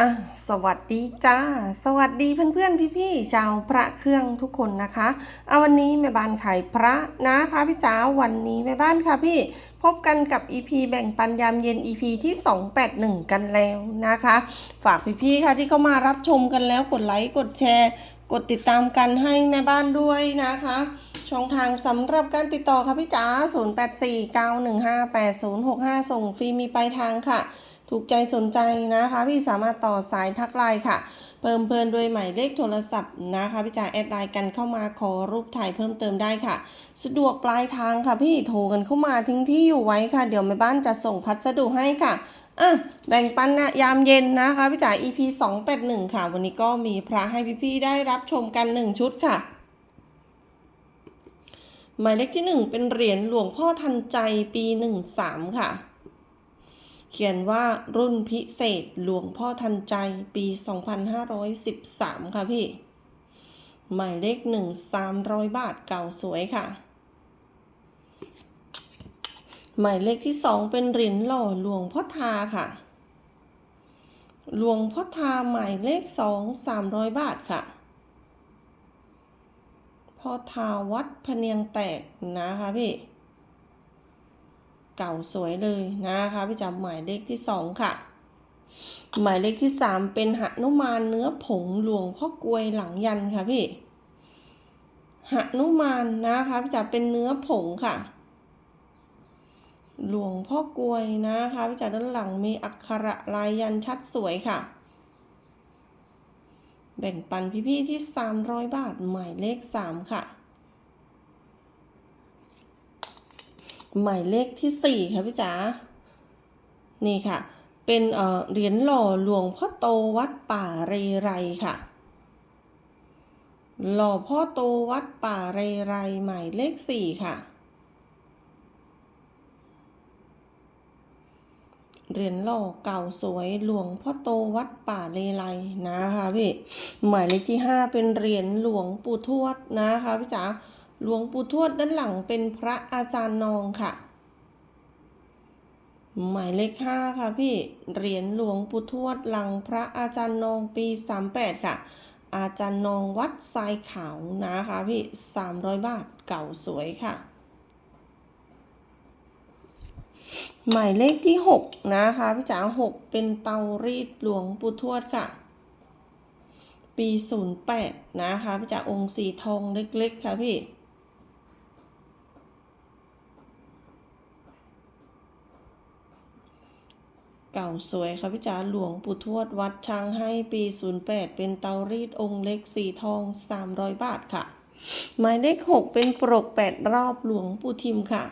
อะสวัสดีจ้า สวัสดีเพื่อนๆ พี่ๆ ชาวพระเครื่องทุกคนนะคะเอาวันนี้แม่บ้านขายพระนะคะพี่จ๋าวันนี้แม่บ้านค่ะพี่พบกันกับ EP แบ่งปันยามเย็น EP ที่ 281 กันแล้วนะคะ ฝากพี่ๆ ค่ะที่เข้ามารับชมกันแล้วกดไลค์กดแชร์ กดติดตามกันให้แม่บ้านด้วยนะคะช่องทางสำหรับการติดต่อค่ะพี่จ๋า0849158065 ส่งฟรีมีปลายทางค่ะ ถูกใจสนใจนะคะ พี่สามารถต่อสายทักไลน์ค่ะ เพิ่มเพิ่นด้วยหมายเลขโทรศัพท์นะคะพี่จ๋าแอดไลน์กันเข้ามาขอรูปถ่ายเพิ่มเติมได้ค่ะ สะดวกปลายทางค่ะพี่โทรกันเข้ามาทิ้งที่อยู่ไว้ค่ะ เดี๋ยวแม่บ้านจะส่งพัสดุให้ค่ะอะแบ่งปันนะยามเย็นนะคะพี่จ๋า EP 281 ค่ะ วันนี้ก็มีพระให้พี่ๆได้รับชมกัน 1 ชุดค่ะ หมายเลขที่ 1 เป็นเหรียญหลวงพ่อทันใจปี 13 ค่ะ ขียนว่ารุ่นพิเศษหลวงพ่อทันใจปี 2513 ค่ะพี่ หมายเลข1 300บาทเก่าสวยค่ะ หมายเลขที่2เป็นเหรียญหล่อหลวงพ่อทาค่ะ หลวงพ่อทาหมายเลข2 300บาทค่ะ พ่อทาวัดพเนียงแตกนะคะพี่ เก่าสวยเลยนะคะพี่จำหมายเลขที่สองค่ะ หมายเลขที่สามเป็นหนุมานเนื้อผงหลวงพ่อกลวยหลังยันค่ะพี่หนุมานนะคะพี่จ๋าเป็นเนื้อผงค่ะ หลวงพ่อกลวยนะคะพี่จ๋าด้านหลังมีอักขระลายยันชัดสวยค่ะแบ่งปันพี่ๆที่ 300 บาท หมายเลข 3 ค่ะ หมายเลขที่ 4 ค่ะพี่จ๋า นี่ค่ะ เป็นเหรียญหล่อหลวงพ่อโตวัดป่าเรไรค่ะ หล่อพ่อโตวัดป่าเรไรหมายเลข 4 ค่ะ เหรียญหล่อเก่าสวยหลวงพ่อโตวัดป่าเลไลนะคะพี่ หมายเลขที่ 5 เป็นเหรียญหลวงปู่ทวดนะคะพี่จ๋า หลวงปู่ทวดด้านหลังเป็นพระอาจารย์นองค่ะ หมายเลข5ค่ะพี่ เหรียญหลวงปู่ทวดหลังพระอาจารย์นองปี 38 ค่ะ อาจารย์นองวัดทรายขาวนะคะพี่ 300 บาทเก่าสวยค่ะ หมายเลขที่ 6 นะคะพี่จ๋า6 เป็นเตารีดหลวงปู่ทวดค่ะปี 08 นะคะพี่จ๋าองค์สีทองเล็ก ๆ ค่ะพี่ เก่าสวยค่ะพี่จ๋าหลวงปู่ทวดวัดช้างให้ปี 08 เป็นเตารีดองค์เล็กสีทอง 300 บาทค่ะ หมายเลข 6 เป็นปรก 8 รอบหลวงปู่ทิมค่ะ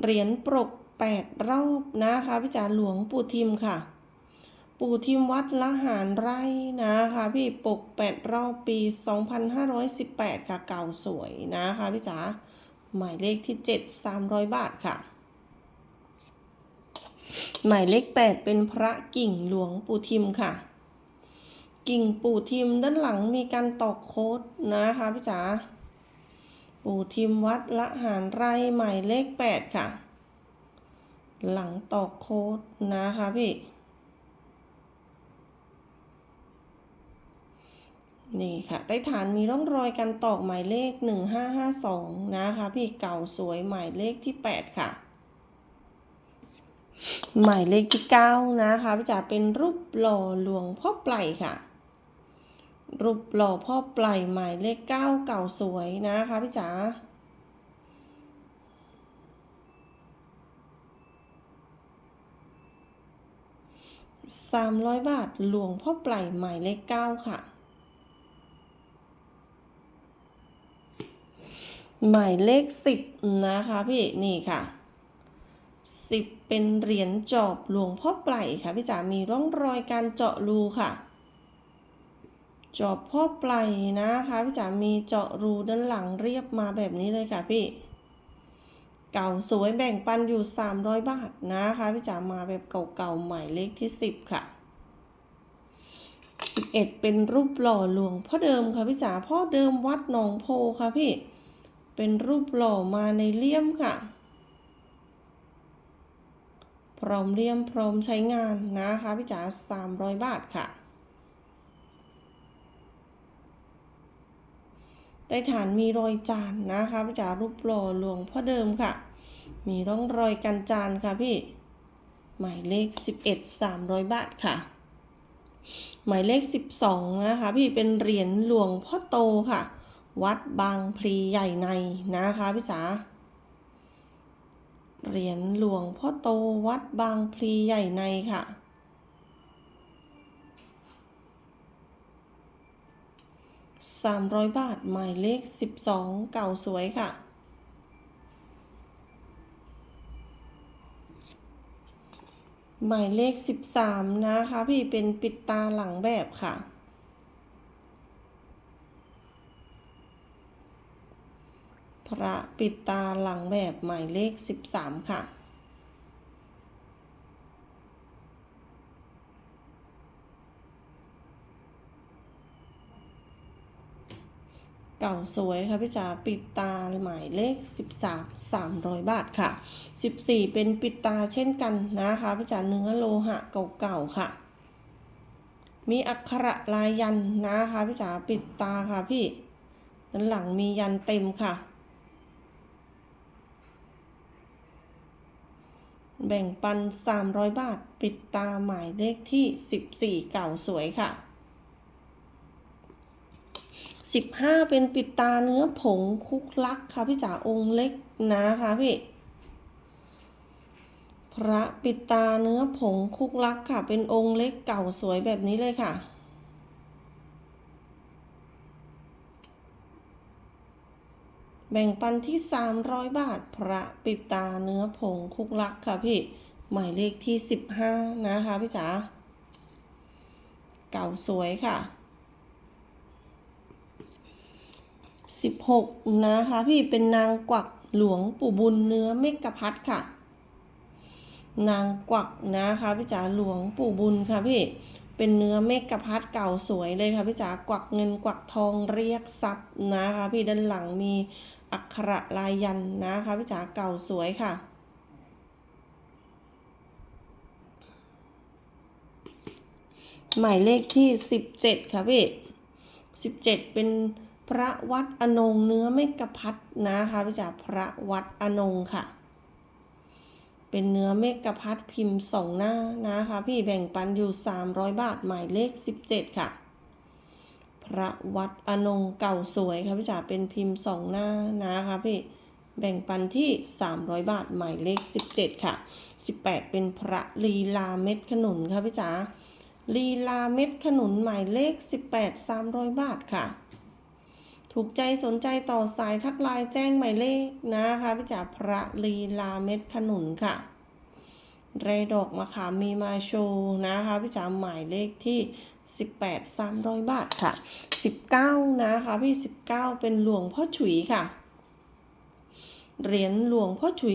เหรียญปรก 8 รอบนะคะพี่จ๋าหลวงปู่ทิมค่ะ ปู่ทิมวัดละหารไร่นะคะพี่ปก 8 รอบปี 2518 ค่ะเก่าสวยนะคะพี่จ๋าหมายเลขที่ 7 300 บาทค่ะ หมายเลข8 เป็นพระกิ่งหลวงปู่ทิมค่ะ กิ่งปู่ทิมด้านหลังมีการตอกโค้ดนะคะพี่จ๋าปู่ทิมวัดละหารไรหมายเลข 8 ค่ะ หลังตอกโค้ดนะคะพี่นี่ค่ะใต้ฐานมีร่องรอยการตอกหมายเลข 1552 นะคะ พี่เก่าสวยหมายเลขที่ 8 ค่ะ หมายเลขที่9นะคะพี่จ๋าเป็นรูปหล่อหลวงพ่อไพลค่ะ รูปหล่อพ่อไพลหมายเลข9เก่าสวยนะคะพี่จ๋า300บาทหลวงพ่อไพลหมายเลข9ค่ะ หมายเลข10นะคะพี่นี่ค่ะ 10 เป็นเหรียญจอบหลวงพ่อไพลค่ะพี่จ๋ามีร่องรอยการเจาะรูค่ะ จอบพ่อไพลนะคะพี่จ๋ามีเจาะรูด้านหลังเรียบมาแบบนี้เลยค่ะพี่ เก่าสวยแบ่งปันอยู่ 300 บาทนะคะพี่จ๋ามาแบบเก่าๆหมายเลขที่ 10 ค่ะ11 เป็นรูปหล่อหลวงพ่อเดิมค่ะพี่จ๋าพ่อเดิมวัดหนองโพค่ะพี่ เป็นรูปหล่อมาในเลี่ยมค่ะ พร้อมเลี่ยมพร้อมใช้งานนะคะพี่จ๋า300 บาทค่ะ ใต้ฐานมีรอยจานนะคะพี่จ๋ารูปหล่อหลวงพ่อเดิมค่ะ มีร่องรอยกันจานค่ะพี่ หมายเลข 11 300 บาทค่ะ หมายเลข 12 นะคะพี่เป็นเหรียญหลวงพ่อโตค่ะ วัดบางพลีใหญ่ในนะคะพี่จ๋า เหรียญหลวงพ่อโตวัดบางพลีใหญ่ในค่ะ 300 บาทหมายเลข 12 เก่าสวยค่ะ หมายเลข 13 นะคะ พี่เป็นปิดตาหลังแบบค่ะ ระปิดตาหลังแบบหมายเลข 13 ค่ะ เก่าสวยค่ะพี่จ๋าปิดตาหมายเลข 13 300 บาทค่ะ 14 เป็นปิดตาเช่นกันนะคะพี่จ๋าเนื้อโลหะเก่าๆค่ะมีอักขระลายยันนะคะพี่จ๋าปิดตาค่ะพี่ด้านหลังมียันเต็มค่ะ แบ่งปัน 300 บาท ปิดตาหมายเลขที่ 14 เก่าสวยค่ะ 15 เป็นปิดตาเนื้อผงคุกลักค่ะพี่จ๋าองค์เล็กนะคะพี่พระปิดตาเนื้อผงคุกลักค่ะ เป็นองค์เล็กเก่าสวยแบบนี้เลยค่ะ แบ่งปันที่ 300 บาท พระปิดตาเนื้อผงคุกลักค่ะพี่ หมายเลขที่ 15 นะคะพี่จ๋า เก่าสวยค่ะ 16 นะคะพี่เป็นนางกวักหลวงปู่บุญเนื้อเมกะพัดค่ะ นางกวักนะคะพี่จ๋าหลวงปู่บุญค่ะพี่ เป็นเนื้อเมกะพัดเก่าสวยเลยค่ะพี่จ๋ากวักเงินกวักทองเรียกทรัพย์นะคะพี่ด้านหลังมี อักขระลายยันนะคะพี่จ๋าเก่าสวยค่ะ หมายเลขที่ 17 ค่ะพี่17 เป็นพระวัดอนงเนื้อเมกะพัดนะคะพี่จ๋าพระวัดอนงค่ะ เป็นเนื้อเมกะพัดพิมพ์สองหน้านะคะ พี่แบ่งปันอยู่ 300 บาทหมายเลข 17 ค่ะ ระวัดอนงเก่าสวยค่ะพี่จ๋าเป็นพิมพ์สองหน้านะคะพี่แบ่งปันที่ 300 บาทหมายเลข 17 ค่ะ 18 เป็นพระลีลาเม็ดขนุนค่ะพี่จ๋าลีลาเม็ดขนุนหมายเลข 18 300 บาทค่ะ ถูกใจสนใจต่อสายทักไลน์แจ้งหมายเลขนะคะพี่จ๋าพระลีลาเม็ดขนุนค่ะ เรดอกมะขามมีมาโชว์นะคะพี่จ๋าหมายเลขที่ 18 300 บาทค่ะ 19 นะคะพี่ 19 เป็นหลวงพ่อฉุยค่ะเหรียญหลวงพ่อฉุย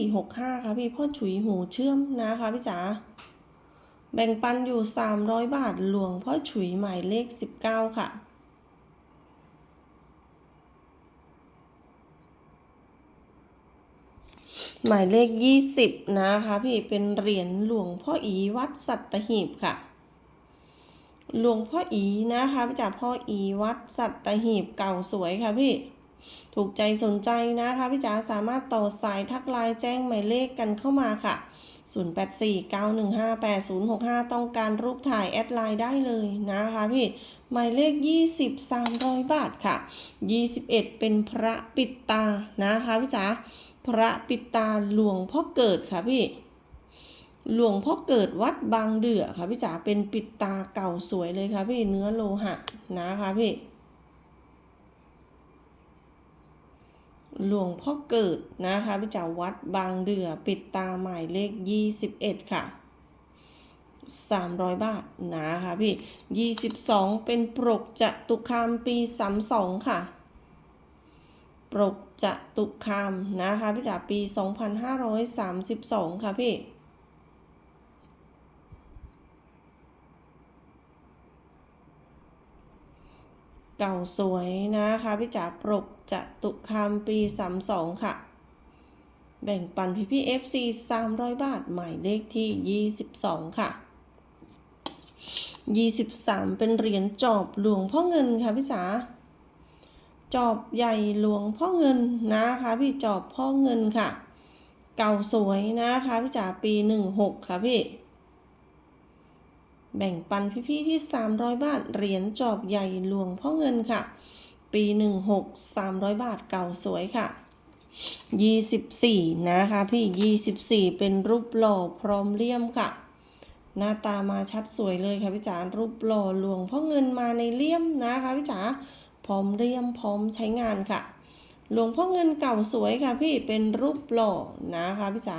2465 ค่ะพี่พ่อฉุยหูเชื่อมนะคะพี่จ๋าแบ่งปันอยู่ 300 บาทหลวงพ่อฉุยหมายเลข 19 ค่ะ หมายเลข 20 นะคะพี่เป็นเหรียญหลวงพ่ออีวัดสัตหีบค่ะ หลวงพ่ออีนะคะพี่จ๋าพ่ออีวัดสัตหีบเก่าสวยค่ะพี่ ถูกใจสนใจนะคะพี่จ๋าสามารถต่อสายทักไลน์แจ้งหมายเลขกันเข้ามาค่ะ 0849158065 ต้องการรูปถ่ายแอดไลน์ได้เลยนะคะพี่ หมายเลข 20 300 บาทค่ะ 21 เป็นพระปิดตานะคะพี่จ๋า พระปิตาหลวงพ่อเกิดค่ะพี่หลวงพ่อเกิดวัดบางเดือค่ะพี่จ๋าเป็นปิดตาเก่าสวยเลยค่ะพี่เนื้อโลหะนะคะพี่หลวงพ่อเกิดนะคะพี่จ๋าวัดบางเดือปิดตาหมายเลข21ค่ะ300บาทนะคะพี่22เป็นปรกจะตุคามปี32ค่ะ ปรกจะตุคามนะคะพี่จ๋าปี 2532 ค่ะพี่เก่าสวยนะคะพี่จ๋าปรกจะตุคามปี32ค่ะ แบ่งปันพี่พี่ FC 300 บาท หมายเลขที่ 22 ค่ะ 23 เป็นเหรียญจอบหลวงพ่อเงินค่ะพี่จ๋า จอบใหญ่หลวงพ่อเงินนะคะ พี่จอบพ่อเงินค่ะ เก่าสวยนะคะพี่จ๋าปี16ค่ะพี่ แบ่งปันพี่ๆที่300บาทเหรียญจอบใหญ่หลวงพ่อเงินค่ะ ปี16 300บาทเก่าสวยค่ะ24นะคะพี่24เป็นรูปหล่อพร้อมเลี่ยมค่ะ หน้าตามาชัดสวยเลยค่ะพี่จ๋ารูปหล่อหลวงพ่อเงินมาในเลี่ยมนะคะพี่จ๋า พร้อมเลี่ยมพร้อมใช้งานค่ะ หลวงพ่อเงินเก่าสวยค่ะพี่เป็นรูปหล่อนะคะพี่จ๋า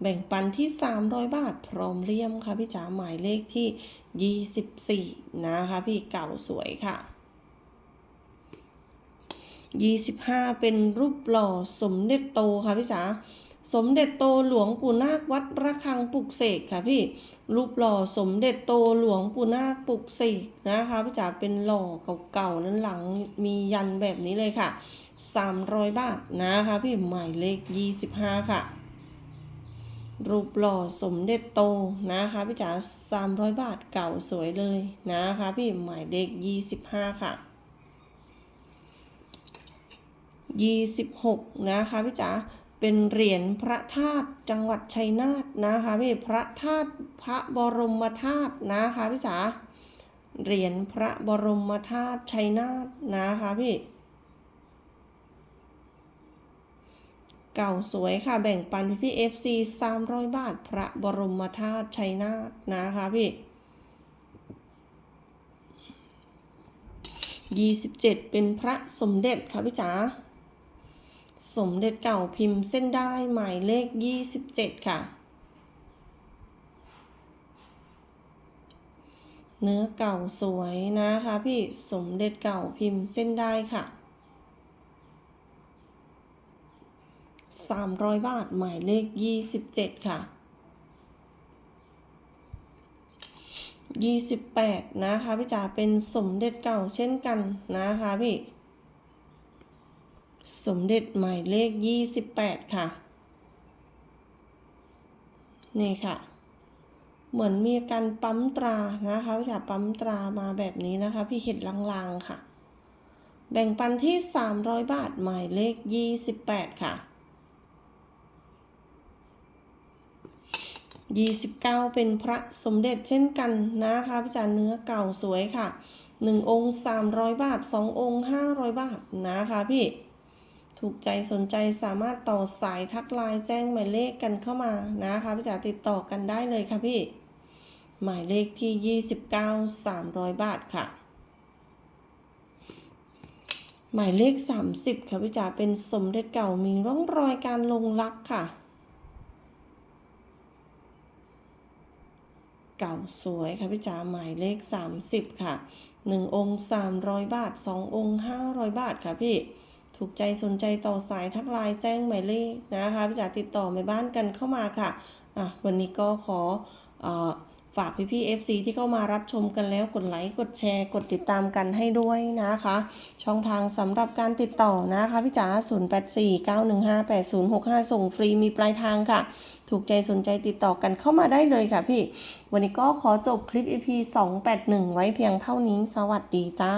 แบ่งปันที่ 300 บาท พร้อมเลี่ยมค่ะพี่จ๋าหมายเลขที่ 24 นะคะพี่เก่าสวยค่ะ 25 เป็นรูปหล่อสมเด็จโตค่ะพี่จ๋า สมเด็จโตหลวงปู่นาควัดระฆังปลุกเสกค่ะพี่รูปหล่อสมเด็จโตหลวงปู่นาคปลุกเสกนะคะพี่จ๋าเป็นหล่อเก่าๆนั้นหลังมียันแบบนี้เลยค่ะ 300 บาทนะคะพี่หมายเลข 25 ค่ะ รูปหล่อสมเด็จโตนะคะพี่จ๋า300 บาทเก่าสวยเลยนะคะพี่หมายเลข 25 ค่ะ26นะคะพี่จ๋า เป็นเหรียญพระธาตุจังหวัดชัยนาทนะคะพี่พระธาตุพระบรมธาตุนะคะพี่จ๋าเหรียญพระบรมธาตุชัยนาทนะคะพี่เก่าสวยค่ะแบ่งปันพี่พี่ FC 300บาท พระบรมธาตุชัยนาทนะคะพี่27เป็นพระสมเด็จค่ะพี่จ๋า สมเด็จเก่าพิมพ์เส้นได้หมายเลข 27 ค่ะ เนื้อเก่าสวยนะคะพี่สมเด็จเก่าพิมพ์เส้นได้ค่ะ 300 บาทหมายเลข 27 ค่ะ 28 นะคะพี่จ๋าเป็นสมเด็จเก่าเช่นกันนะคะพี่ สมเด็จหมายเลข 28 ค่ะ นี่ค่ะ เหมือนมีการปั๊มตรานะคะพี่จ๋าปั๊มตรามาแบบนี้นะคะ พี่เห็นลางๆค่ะ แบ่งปันที่ 300 บาทหมายเลข 28 ค่ะ 29 เป็นพระสมเด็จเช่นกันนะคะพี่จ๋าเนื้อเก่าสวยค่ะ 1 องค์ 300 บาท 2 องค์ 500 บาทนะคะพี่ ถูกใจสนใจสามารถต่อสายทักไลน์แจ้งหมายเลขกันเข้ามานะคะพี่จ๋าติดต่อกันได้เลยค่ะพี่ หมายเลขที่ 29 300 บาทค่ะ หมายเลข 30 ค่ะพี่จ๋าเป็นสมเด็จเก่ามีร่องรอยการลงลักค่ะเก่าสวยค่ะพี่จ๋าหมายเลข 30 ค่ะ 1 องค์ 300 บาท 2 องค์ 500 บาทค่ะพี่ ถูกใจสนใจต่อสายทักไลน์แจ้งหมายเลขนะคะพี่จ๋าติดต่อแม่บ้านกันเข้ามาค่ะอะ วันนี้ก็ขออฝากพี่พี่ๆ FC ที่เข้ามารับชมกันแล้วกดไลค์กดแชร์กดติดตามกันให้ด้วยนะคะ ช่องทางสำหรับการติดต่อนะคะพี่จ๋า0849158065 ส่งฟรีมีปลายทางค่ะ ถูกใจสนใจติดต่อกันเข้ามาได้เลยค่ะพี่ วันนี้ก็ขอจบคลิป EP 281 ไว้เพียงเท่านี้ สวัสดีจ้า